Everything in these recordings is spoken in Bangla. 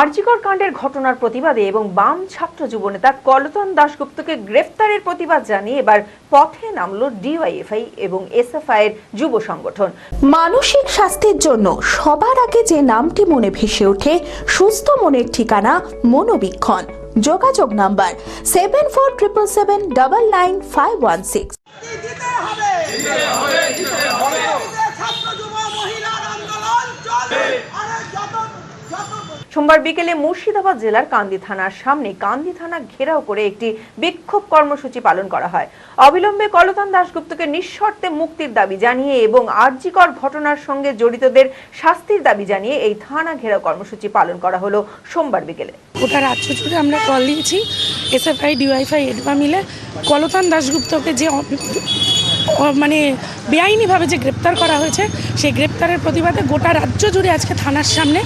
আরজিকর কাণ্ডের ঘটনার প্রতিবাদে এবং বাম ছাত্র যুবনেতা কলতন দাশগুপ্তকে গ্রেফতারের প্রতিবাদ জানিয়ে এবার পথে নামল ডিওয়াইএফআই এবং এসএফআই এর যুব সংগঠন। মানসিক স্বাস্থ্যের জন্য সবার আগে যে নামটি মনে ভেসে ওঠে সুস্থ মনের ঠিকানা মনোবীক্ষণ। যোগাযোগ number seven four triple seven double nine five one six সোমবার বিকেলে মুর্শিদাবাদ জেলার কান্দি থানার সামনে কান্দি থানা ঘেরাও করে একটি বিক্ষোভ কর্মসূচি পালন করা হয়। অবিলম্বে কলতান দাশগুপ্তকে নিঃশর্তে মুক্তির দাবি জানিয়ে এবং আরজিকর ঘটনার সঙ্গে জড়িতদের শাস্তির দাবি জানিয়ে এই থানা ঘেরাও কর্মসূচি পালন করা হলো সোমবার বিকেলে। গোটা রাজ্য জুড়ে আমরা কল দিয়েছি এসএফআই ডিওয়াইফাই এডবা মিলে কলতান দাশগুপ্তকে যে মানে বেআইনিভাবে যে গ্রেপ্তার করা হয়েছে, সেই গ্রেপ্তারের প্রতিবাদে গোটা রাজ্য জুড়ে আজকে থানার সামনে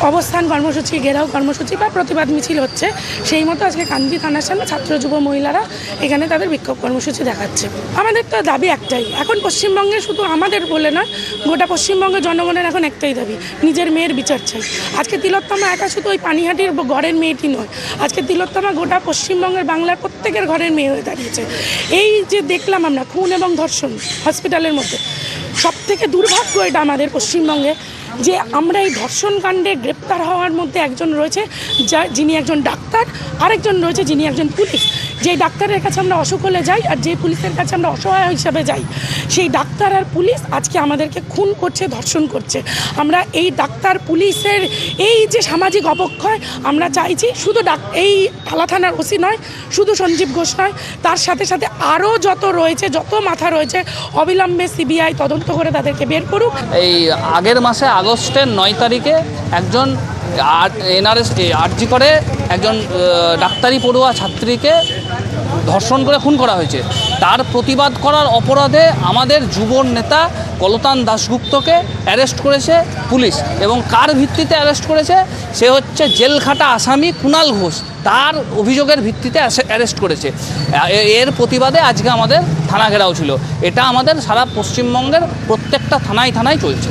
অবস্থান, কর্মসূচি, ঘেরাও, কর্মসূচি বা প্রতিবাদ মিছিল হচ্ছে। সেই মতো আজকে কান্দি থানার সামনে ছাত্র যুব মহিলারা এখানে তাদের বিক্ষোভ কর্মসূচি দেখাচ্ছে। আমাদের তো দাবি একটাই, এখন পশ্চিমবঙ্গে শুধু আমাদের বলে না গোটা পশ্চিমবঙ্গের জনগণের এখন একটাই দাবি, নিজের মেয়ের বিচার চাই। আজকে তিলোত্তমা একা শুধু ওই পানিহাটির ঘরের মেয়েটি নয়, আজকে তিলোত্তমা গোটা পশ্চিমবঙ্গের বাংলার প্রত্যেকের ঘরের মেয়ে হয়ে দাঁড়িয়েছে। এই যে দেখলাম আমরা, খুন এবং ধর্ষণ হসপিটালের মধ্যে সব থেকে দুর্ভাগ্য এটা আমাদের পশ্চিমবঙ্গে। যে আমরা এই ধর্ষণকাণ্ডে গ্রেপ্তার হওয়ার মধ্যে একজন রয়েছে, যা যিনি একজন ডাক্তার, আরেকজন রয়েছে যিনি একজন পুলিশ। যেই ডাক্তারের কাছে আমরা অসুখ হলে যাই আর যে পুলিশের কাছে আমরা অসহায় হিসাবে যাই, সেই ডাক্তার আর পুলিশ আজকে আমাদেরকে খুন করছে, ধর্ষণ করছে। আমরা এই ডাক্তার, পুলিশের এই যে সামাজিক অবক্ষয়, আমরা চাইছি শুধু ডাক এই থালা থানার ওসি নয়, শুধু সঞ্জীব ঘোষ নয়, তার সাথে সাথে আরও যত রয়েছে, যত মাথা রয়েছে, অবিলম্বে সিবিআই তদন্ত করে তাদেরকে বের করুক। এই আগের মাসে আগস্টের নয় তারিখে একজন আর এনআরএস আরজি করে একজন ডাক্তারি পড়ুয়া ছাত্রীকে ধর্ষণ করে খুন করা হয়েছে। তার প্রতিবাদ করার অপরাধে আমাদের যুব নেতা কলতান দাশগুপ্তকে অ্যারেস্ট করেছে পুলিশ এবং কার ভিত্তিতে অ্যারেস্ট করেছে? সে হচ্ছে জেলখাটা আসামি কুণাল ঘোষ। তার অভিযোগের ভিত্তিতে অ্যারেস্ট করেছে। এর প্রতিবাদে আজকে আমাদের থানা ঘেরাও ছিল। এটা আমাদের সারা পশ্চিমবঙ্গের প্রত্যেকটা থানায় থানায় চলছে।